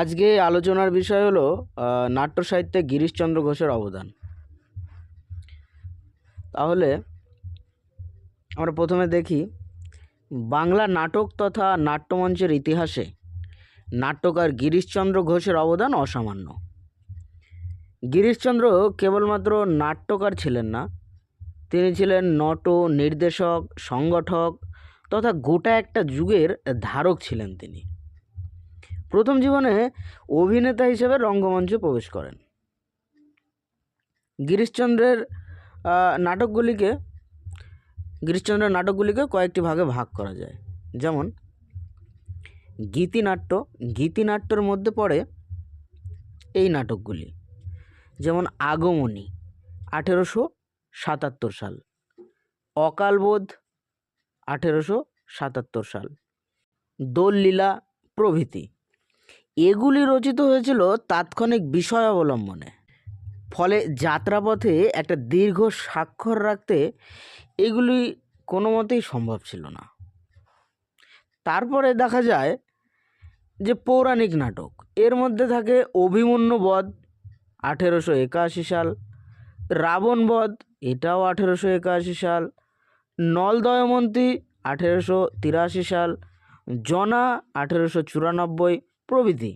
আজকে আলোচনার বিষয় হলো নাট্য সাহিত্যে গিরিশচন্দ্র ঘোষের অবদান। তাহলে আমরা প্রথমে দেখি, বাংলা নাটক তথা নাট্যমঞ্চের ইতিহাসে নাট্যকার গিরিশচন্দ্র ঘোষের অবদান অসামান্য। গিরিশচন্দ্র কেবলমাত্র নাট্যকার ছিলেন না, তিনি ছিলেন নট, নির্দেশক, সংগঠক তথা গোটা একটা যুগের ধারক ছিলেন তিনি। প্রথম জীবনে অভিনেতা হিসেবে রঙ্গমঞ্চে প্রবেশ করেন। গিরিশচন্দ্রের নাটকগুলিকে গিরিশচন্দ্রের নাটকগুলিকে কয়েকটি ভাগে ভাগ করা যায়। যেমন, গীতিনাট্য, গীতিনাট্যর মধ্যে পড়ে এই নাটকগুলি। যেমন, আগমনী, আঠেরোশো সাতাত্তর সাল। অকালবোধ, আঠেরোশো সাতাত্তর সাল। দোললীলা প্রভৃতি। এগুলি রচিত হয়েছিল তাৎক্ষণিক বিষয় অবলম্বনে ফলে যাত্রাপথে একটা দীর্ঘ স্বাক্ষর রাখতে এগুলি কোনো মতেই সম্ভব ছিল না। তারপরে দেখা যায় যে পৌরাণিক নাটক, এর মধ্যে থাকে অভিমন্যু বধ আঠেরোশো একাশি সাল, রাবণ বধ এটাও আঠেরোশো একাশি সাল, নলদয়মন্তী আঠেরোশো তিরাশি সাল, জনা আঠেরোশো চুরানব্বই প্রভৃতি।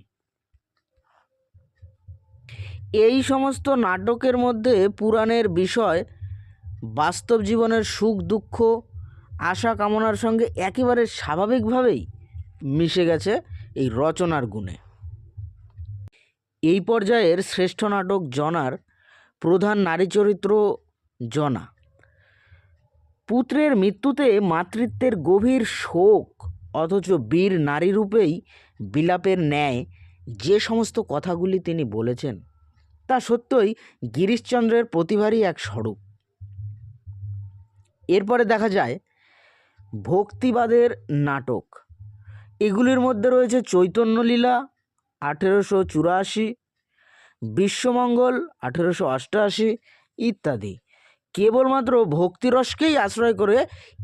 এই সমস্ত নাটকের মধ্যে পুরাণের বিষয়, বাস্তব জীবনের সুখ, দুঃখ, আশা, কামনার সঙ্গে একেবারে স্বাভাবিকভাবেই মিশে গেছে এই রচনার গুণে। এই পর্যায়ের শ্রেষ্ঠ নাটক জনার প্রধান নারী চরিত্র জনা। পুত্রের মৃত্যুতে মাতৃত্বের গভীর শোক অথচ বীর নারী রূপেই বিলাপের ন্যায় যে সমস্ত কথাগুলি তিনি বলেছেন, তা সত্যই গিরিশচন্দ্রের প্রতিভারই এক স্বরূপ। এরপরে দেখা যায়, ভক্তিবাদের নাটক। এগুলির মধ্যে রয়েছে চৈতন্যলীলা আঠেরোশো চুরাশি, বিশ্বমঙ্গল আঠেরোশো অষ্টআশি ইত্যাদি। কেবলমাত্র ভক্তিরসকেই আশ্রয় করে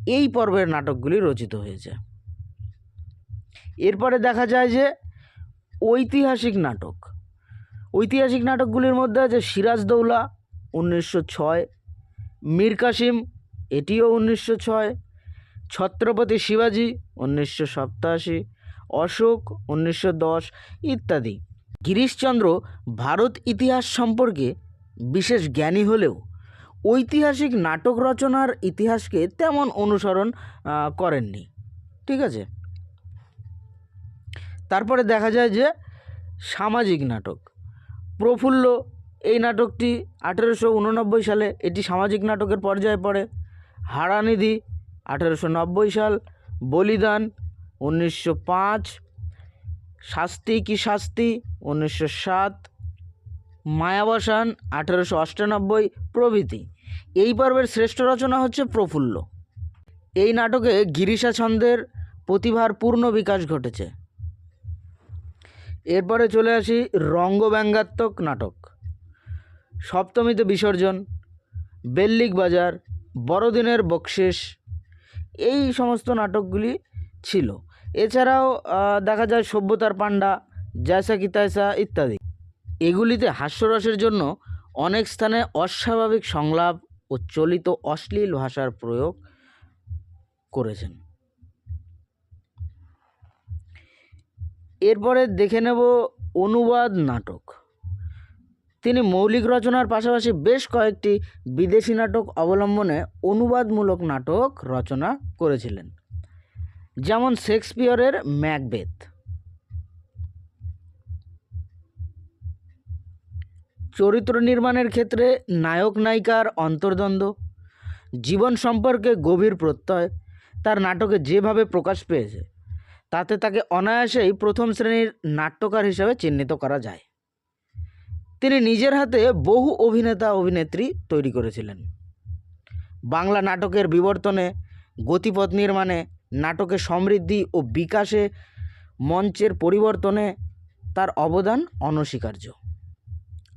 এই পর্বের নাটকগুলি রচিত হয়েছে। এরপরে দেখা যায় যে ঐতিহাসিক নাটক। ঐতিহাসিক নাটকগুলির মধ্যে আছে সিরাজদৌলা উনিশশো ছয়, মীর কাসিম এটিও উনিশশো ছয়, ছত্রপতি শিবাজি উনিশশো সপ্তাশি অশোক উনিশশো দশ ইত্যাদি। গিরিশচন্দ্র ভারত ইতিহাস সম্পর্কে বিশেষ জ্ঞানী হলেও ঐতিহাসিক নাটক রচনার ইতিহাসকে তেমন অনুসরণ করেননি। ঠিক আছে? তারপরে দেখা যায় যে সামাজিক নাটক। প্রফুল্ল এই নাটকটি আঠেরোশো উননব্বই সালে এটি সামাজিক নাটকের পর্যায়ে পড়ে। হারানিধি আঠেরোশো নব্বই সাল। বলিদান উনিশশো পাঁচ। শাস্তি কি শাস্তি উনিশশো সাত। মায়াবসান আঠেরোশো অষ্টানব্বই। প্রভৃতি। এই পর্বের শ্রেষ্ঠ রচনা হচ্ছে প্রফুল্ল। এই নাটকে গিরিশা ছন্দের প্রতিভার পূর্ণ বিকাশ ঘটেছে। এরপরে চলে আসি রঙ্গব্যঙ্গাত্মক নাটক। সপ্তমীতে বিসর্জন, বেল্লিক বাজার, বড়দিনের বকশেষ এই সমস্ত নাটকগুলি ছিল। এছাড়াও দেখা যায় সভ্যতার পাণ্ডা জয়সা কি ইত্যাদি। এগুলিতে হাস্যরসের জন্য অনেক স্থানে অস্বাভাবিক সংলাপ ও চলিত অশ্লীল ভাষার প্রয়োগ করেছেন। এরপরে দেখে নেব অনুবাদ নাটক। তিনি মৌলিক রচনার পাশাপাশি বেশ কয়েকটি বিদেশি নাটক অবলম্বনে অনুবাদমূলক নাটক রচনা করেছিলেন, যেমন শেক্সপিয়রের ম্যাকবেথ। চরিত্র নির্মাণের ক্ষেত্রে নায়ক নায়িকার অন্তর্দ্বন্দ্ব, জীবন সম্পর্কে গভীর প্রত্যয়, তার নাটকে যেভাবে প্রকাশ পেয়েছে তাতে তাকে অনায়াসেই প্রথম শ্রেণির নাট্যকার হিসাবে চিহ্নিত করা যায়। তিনি নিজের হাতে বহু অভিনেতা, অভিনেত্রী তৈরি করেছিলেন। বাংলা নাটকের বিবর্তনে, গতিপথ নির্মাণে, নাটকের সমৃদ্ধি ও বিকাশে, মঞ্চের পরিবর্তনে তার অবদান অনস্বীকার্য।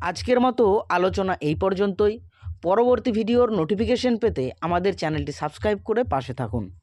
আজকের মতো আলোচনা এই পর্যন্তই। পরবর্তী ভিডিওর নোটিফিকেশন পেতে আমাদের চ্যানেলটি সাবস্ক্রাইব করে পাশে থাকুন।